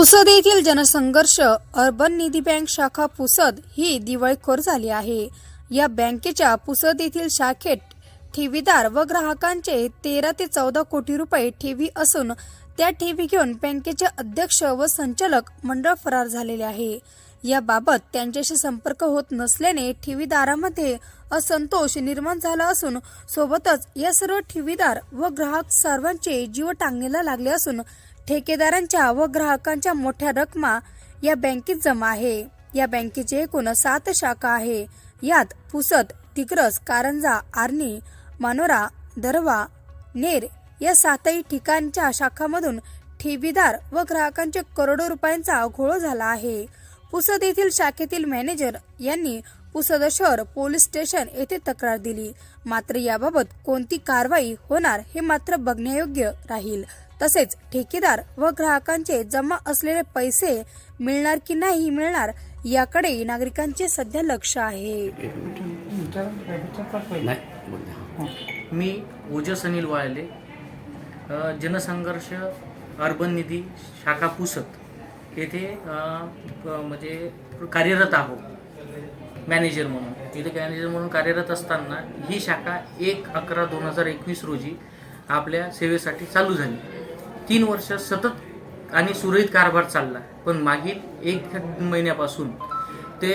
पुसद येथील जनसंघर्ष अर्बन निधी बँक शाखा पुसद ही दिवाळखोर झाली आहे. या बँकेच्या पुसद येथील शाखेत ठेवीदार व ग्राहकांचे तेरा ते चौदा कोटी रुपये ठेवी असून त्या ठेवी घेऊन बँकेचे अध्यक्ष व संचालक मंडळ फरार झालेले आहे. याबाबत त्यांच्याशी संपर्क होत नसल्याने ठेवीदारामध्ये असंतोष निर्माण झाला असून सोबतच या सर्व ठेवीदार व ग्राहक सर्वांचे जीव टांगणीला लागले असून ठेकेदारांच्या व ग्राहकांच्या मोठ्या रकमा या बँकेत जमा आहे. या बँकेचे एकूण सात शाखा आहे. यात पुसद तिग्रस कारंजा आर्णी मानोरा दरवा नेर या सातही ठिकाणच्या शाखांमधून ठेवीदार व ग्राहकांचे करोडो रुपयांचा घोळ झाला आहे. पुसद येथील शाखेतील मॅनेजर यांनी पुसद शहर पोलीस स्टेशन येथे तक्रार दिली. मात्र याबाबत कोणती कारवाई होणार हे मात्र बघण्यायोग्य राहील. तसेच ठेकेदार व ग्राहकांचे जमा असलेले पैसे मिळणार की नाही मिळणार याकडे नागरिकांचे सध्या लक्ष आहे. हां. मी ओजस अनिल वाळले अ, जनसंघर्ष अर्बन निधी शाखा पुसत येथे अ, म्हणजे कार्यरत आहोत मॅनेजर म्हणून. इथे मॅनेजर म्हणून कार्यरत असताना ही शाखा एक अकरा दोन हजार एकवीस रोजी आपल्या सेवेसाठी चालू झाली. तीन वर्ष सतत आणि सुरळीत कारभार चालला. पण मागील एक महिन्यापासून ते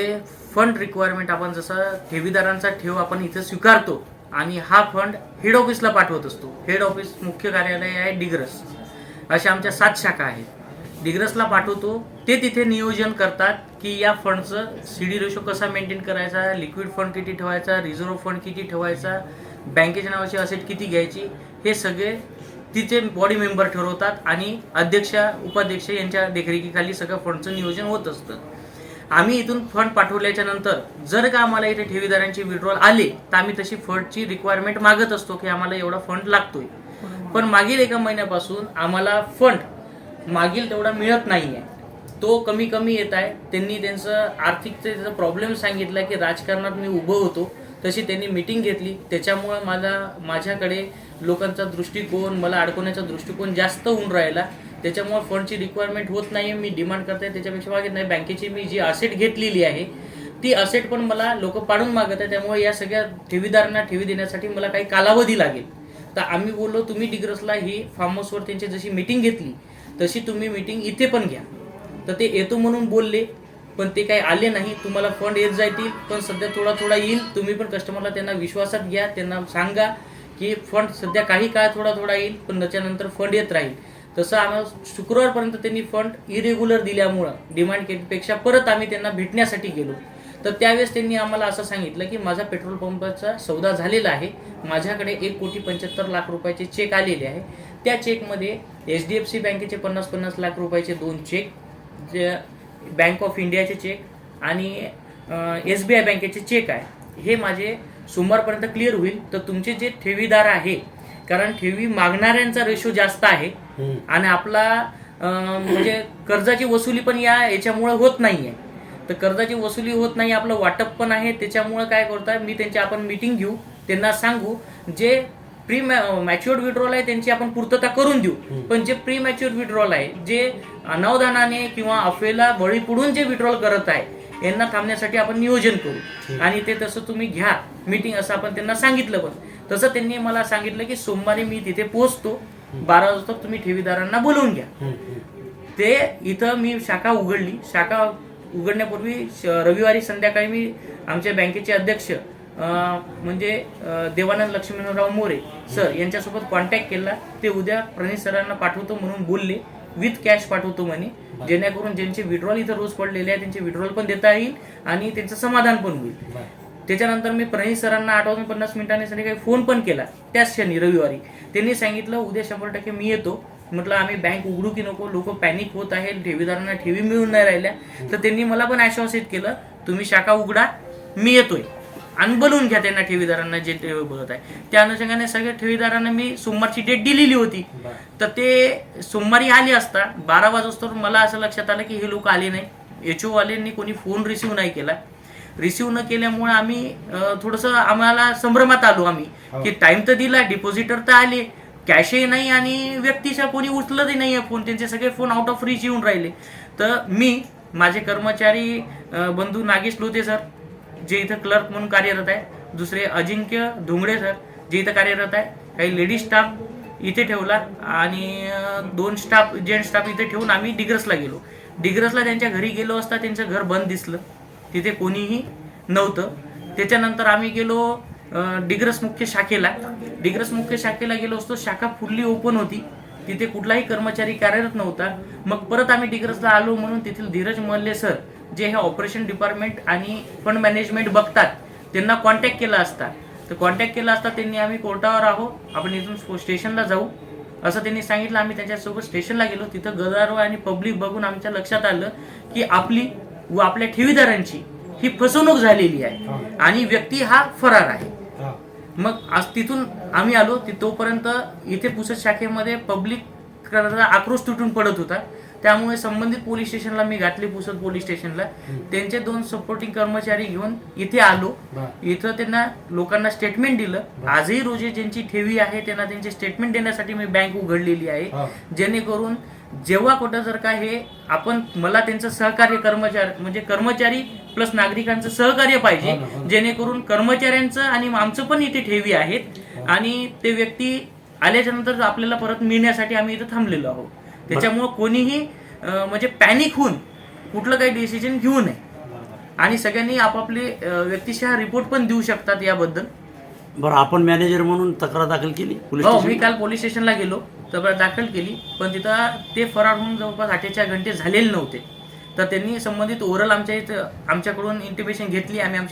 फंड रिक्वायरमेंट आपण जसं ठेवीदारांचा ठेव आपण इथं स्वीकारतो आणि हा फंड हेड ऑफिसला पाठवत असतो. हेड ऑफिस मुख्य कार्यालय आहे डिग्रस. अशा आमच्या सात शाखा आहेत. डिग्रसला पाठवतो. ते तिथे नियोजन करतात की या फंडचं सी डी रेशो कसा मेंटेन करायचा लिक्विड फंड किती ठेवायचा रिझर्व्ह फंड किती ठेवायचा बँकेच्या नावाची असेट किती घ्यायची हे सगळे तिचे बॉडी मेंबर ठरवतात आणि अध्यक्ष उपाध्यक्ष यांच्या देखरेखीखाली सगळं फंडचं नियोजन होत असतं. आम्ही इथून फंड पाठवल्याच्या नंतर जर का आम्हाला इथे ठेवीदारांचे विड्रॉल आले तर आम्ही तशी फंडची रिक्वायरमेंट मागत असतो की आम्हाला एवढा फंड लागतोय. पण मागील एका महिन्यापासून आम्हाला फंड मागील तेवढा मिळत नाही आहे तो कमी कमी येत आहे. त्यांनी त्यांचं आर्थिक त्याचा प्रॉब्लेम सांगितला की राजकारणात मी उभं होतो. तशी त्यांनी मिटिंग घेतली. त्याच्यामुळं मला माझ्याकडे लोकांचा दृष्टिकोन मला अडकवण्याचा दृष्टिकोन जास्त होऊन राहिला. त्याच्यामुळे फंडची रिक्वायरमेंट होत नाही मी डिमांड करते त्याच्यापेक्षा मागे नाही. बँकेची मी जी असेट घेतलेली आहे ती असेट पण मला लोक पाडून मागत आहे त्यामुळे या सगळ्या ठेवीदारांना ठेवी देण्यासाठी मला काही कालावधी लागेल. तर आम्ही बोललो तुम्ही डिग्रसला ही फार्म हाऊसवर त्यांची जशी मिटिंग घेतली तशी तुम्ही मिटिंग इथे पण घ्या. तर ते येतो म्हणून बोलले. पण ते काही आले नाही तुम्हाला फंड येत जातील पण सध्या थोडा थोडा येईल. तुम्ही पण कस्टमरला त्यांना विश्वासात घ्या त्यांना सांगा की फंड सध्या काही काळ थोडा थोडा येईल पण त्याच्यानंतर फंड येत राहील. तसं आम्हाला शुक्रवारपर्यंत त्यांनी फंड इरेग्युलर दिल्यामुळं डिमांड केपेक्षा परत आम्ही त्यांना भेटण्यासाठी गेलो. तर त्यावेळेस त्यांनी आम्हाला असं सांगितलं की माझा पेट्रोल पंपाचा सौदा झालेला आहे. माझ्याकडे एक कोटी पंच्याहत्तर लाख रुपयाचे चेक आलेले आहे. त्या चेकमध्ये एच डी एफ सी बँकेचे पन्नास पन्नास लाख रुपयाचे दोन चेक जे बँक ऑफ इंडियाचे चेक आणि एस बी आय बँकेचे चेक आहे. हे माझे सोमवारपर्यंत क्लिअर होईल. तर तुमचे जे ठेवीदार आहे कारण ठेवी मागणाऱ्यांचा रेशो जास्त आहे. आणि आपला म्हणजे कर्जाची वसुली पण या याच्यामुळे होत नाहीये. तर कर्जाची वसुली होत नाही आपलं वाटप पण आहे त्याच्यामुळे काय करताय मी त्यांची आपण मिटिंग घेऊ त्यांना सांगू जे प्री मॅच्युअर्ड विड्रॉल आहे त्यांची आपण पूर्तता करून देऊ. पण जे प्री मॅच्युअर्ड विड्रॉल आहे जे अनावधानाने किंवा अफवेला बळी पडून जे विड्रॉल करत आहे यांना थांबण्यासाठी आपण नियोजन करू. आणि ते तसं तुम्ही घ्या. मीटिंग असं आपण त्यांना सांगितलं पण. तसं त्यांनी मला सांगितलं की सोमवारी मी तिथे पोहोचतो. बारा वाजता तुम्ही ठेवीदारांना बोलवून घ्या. ते इथं मी शाखा उघडली. शाखा उघडण्यापूर्वी रविवारी संध्याकाळी मी आमच्या बँकेचे अध्यक्ष म्हणजे देवानंद लक्ष्मणराव मोरे सर यांच्यासोबत कॉन्टॅक्ट केला. ते उद्या प्रणित सरांना पाठवतो म्हणून बोलले. विथ कॅश पाठवतो म्हणे. जेणेकरून ज्यांचे विड्रॉल इथं रोज पडलेले आहे त्यांचे विड्रॉल पण देता येईल आणि त्यांचं समाधान पण होईल. त्याच्यानंतर मी प्रणित सरांना आठ वाजून पन्नास मिनिटांनी संध्याकाळी फोन पण केला. त्याच क्षणी रविवारी. त्यांनी सांगितलं उद्या शंभर टक्के मी येतो. म्हटलं आम्ही बँक उघडू की नको? लोक पॅनिक होत आहे ठेवीदारांना ठेवी मिळून नाही राहिल्या. तर त्यांनी मला पण आश्वासित केलं तुम्ही शाखा उघडा मी येतोय. आणि बोलवून घ्या त्यांना ठेवीदारांना जे बोलत आहे. त्या अनुषंगाने सगळ्या ठेवीदारांना मी सोमवारची डेट दिलेली होती. तर ते सोमवारी आले असता बारा वाजता मला असं लक्षात आलं की हे लोक आले नाही. एच ओ वाल्यांनी कोणी फोन रिसिव्ह नाही केला. रिसिव्ह न केल्यामुळे आम्ही थोडंसं आम्हाला संभ्रमात आलो आम्ही. हो. की टाइम तर दिला डिपॉझिटर तर आले. कॅशही नाही आणि व्यक्तीच्या कोणी उचलतही नाही आहे फोन त्यांचे सगळे फोन आउट ऑफ रीच येऊन राहिले. तर मी माझे कर्मचारी बंधू नागेश लोते सर जे इथं क्लर्क म्हणून कार्यरत आहे. दुसरे अजिंक्य धुंगडे सर जे इथं कार्यरत आहे. काही लेडीज स्टाफ इथे ठेवला आणि दोन स्टाफ जेंट स्टाफ इथे ठेवून आम्ही डिग्रसला गेलो. डिग्रसला त्यांच्या घरी गेलो असता त्यांचं घर बंद दिसलं. तिथे कोणीही नव्हतं. त्याच्यानंतर आम्ही गेलो डिग्रस मुख्य शाखेला. डिग्रस मुख्य शाखेला गेलो असतो. शाखा फुल्ली ओपन होती. तिथे कुठलाही कर्मचारी कार्यरत नव्हता. मग परत आम्ही डिग्रसला आलो म्हणून तेथील धीरज मल्ले सर जे हे ऑपरेशन डिपार्टमेंट आणि फंड मॅनेजमेंट बघतात त्यांना कॉन्टॅक्ट केला असता. तर कॉन्टॅक्ट केला असता त्यांनी आम्ही कोर्टावर आहो आपण इथून स्टेशनला जाऊ. असं त्यांनी सांगितलं. आम्ही त्यांच्यासोबत स्टेशनला गेलो. तिथं गदारो आणि पब्लिक बघून आमच्या लक्षात आलं की आपली व आपल्या ठेवीदारांची ही फसवणूक झालेली आहे. आणि व्यक्ती हा फरार आहे. मग आज तिथून आम्ही आलो. ती तोपर्यंत इथे पुसद शाखेमध्ये पब्लिक आक्रोश तुटून पडत होता. त्यामुळे संबंधित पोलीस स्टेशनला मी घातली पुसद पोलीस स्टेशनला. त्यांचे दोन सपोर्टिंग कर्मचारी घेऊन इथे आलो. इथं त्यांना लोकांना स्टेटमेंट दिलं. आजही रोजी ज्यांची ठेवी आहे त्यांना त्यांचे स्टेटमेंट देण्यासाठी मी बँक उघडलेली आहे. जेणेकरून जेव्हा कुठं जर का हे आपण मला त्यांचं सहकार्य कर्मचारी म्हणजे कर्मचारी प्लस नागरिकांचं सहकार्य पाहिजे. जेणेकरून कर्मचाऱ्यांचं आणि आमचं पण इथे ठेवी आहेत. आणि ते व्यक्ती आल्याच्यानंतर आपल्याला परत मिळण्यासाठी आम्ही इथं थांबलेलो आहोत. त्याच्यामुळं कोणीही म्हणजे पॅनिक होऊन कुठलं काही डिसिजन घेऊ नये. आणि सगळ्यांनी आपापले व्यक्तिशः रिपोर्ट पण देऊ शकतात याबद्दल. बरं आपण मॅनेजर म्हणून तक्रार दाखल केली पोलीस हो मी काल पोलीस स्टेशनला गेलो तक्रार दाखल केली पण तिथं ते फरार होऊन जवळपास अठ्ठेचाळीस घंटे झालेले नव्हते. तर त्यांनी संबंधित ओरल आमच्या इथं आमच्याकडून इंटिमेशन घेतली आम्ही आमच्या